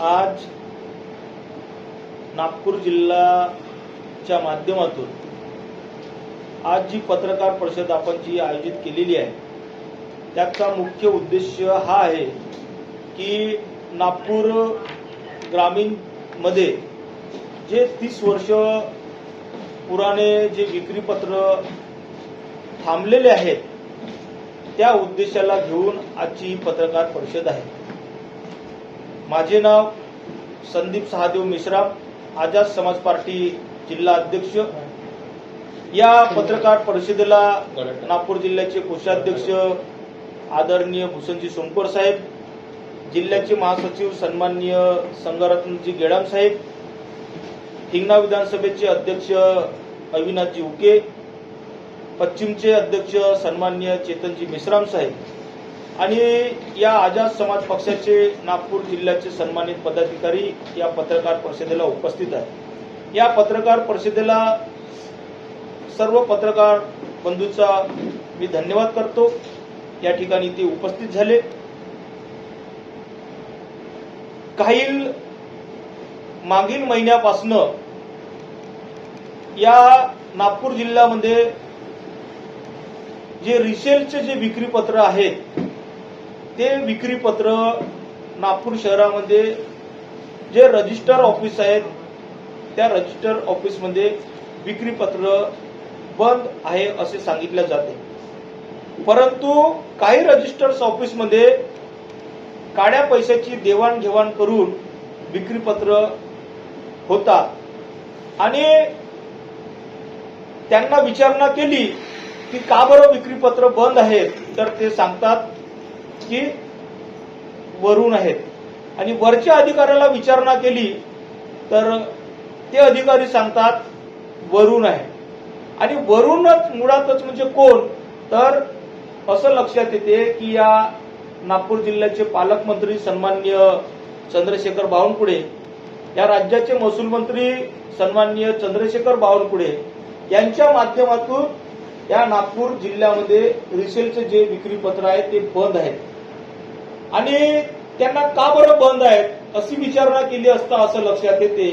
आज नागपूर जिल्ह्याच्या माध्यमातून आज जी पत्रकार परिषद आपण जी आयोजित केलेली आहे त्याचा मुख्य उद्देश हा आहे की नागपूर ग्रामीणमध्ये जे तीस वर्ष पुराने जे विक्रीपत्र थांबलेले आहेत त्या उद्देशाला घेऊन आजची ही पत्रकार परिषद आहे. माझे नाव संदीप सहादेव मिश्राम आझाद समाज पार्टी जिल्हा अध्यक्ष. या पत्रकार परिषदेला नागपूर जिल्ह्याचे कोषाध्यक्ष आदरणीय भूषणजी सोमकर साहेब जिल्ह्याचे महासचिव सन्माननीय संगरत्नजी गेडाम साहेब हिंगणा विधानसभेचे अध्यक्ष अविनाथजी उके पश्चिमचे अध्यक्ष सन्माननीय चेतनजी मिश्राम साहेब. आणि या आझाद समाज पक्षाचे नागपूर जिल्ह्याचे सन्मानित पदाधिकारी या पत्रकार परिषदेला उपस्थित आहेत. या पत्रकार परिषदेला सर्व पत्रकार बंधूचा मी धन्यवाद करतो. या ठिकाणी ते उपस्थित झाले. काही मागील महिन्यापासनं या नागपूर जिल्ह्यामध्ये जे रिसेलचे जे विक्रीपत्र आहेत ते विक्री पत्र नागपूर शहरामध्ये जे रजिस्टर ऑफिस आहेत त्या रजिस्टर ऑफिसमध्ये विक्री पत्र बंद आहे असे सांगितले जाते. परंतु काही रजिस्टर्स ऑफिसमध्ये काड्या पैशाची देवाणघेवाण करून विक्रीपत्र होतात. आणि त्यांना विचारणा केली की का बरं विक्रीपत्र बंद आहेत तर ते सांगतात की वरून आहेत. आणि वरच्या अधिकाऱ्याला विचारणा केली तर ते अधिकारी सांगतात वरून आहे. आणि वरूनच मुळातच म्हणजे कोण? तर असं लक्षात येते की या नागपूर जिल्ह्याचे पालकमंत्री सन्मान्य चंद्रशेखर बावनकुळे या राज्याचे महसूल मंत्री सन्माननीय चंद्रशेखर बावनकुळे यांच्या माध्यमातून या नागपूर जिल्ह्यामध्ये रिसेलचे जे विक्रीपत्र आहे ते बंद आहेत. आणि त्यांना का बरं बंद आहेत? अशी विचारणा केली असता असं लक्षात येते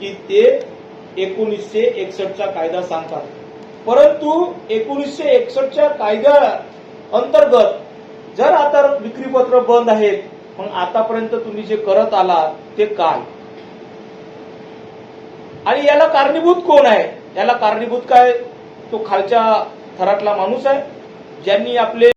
की ते एकोणीसशे एकसष्टचा कायदा सांगतात. परंतु एकोणीसशे एकसष्टच्या कायद्या अंतर्गत जर आता विक्रीपत्र बंद आहेत मग आतापर्यंत तुम्ही जे करत आलात ते काय? आणि याला कारणीभूत कोण आहे? याला कारणीभूत काय? तो खालच्या थरातला माणूस आहे ज्यांनी आपले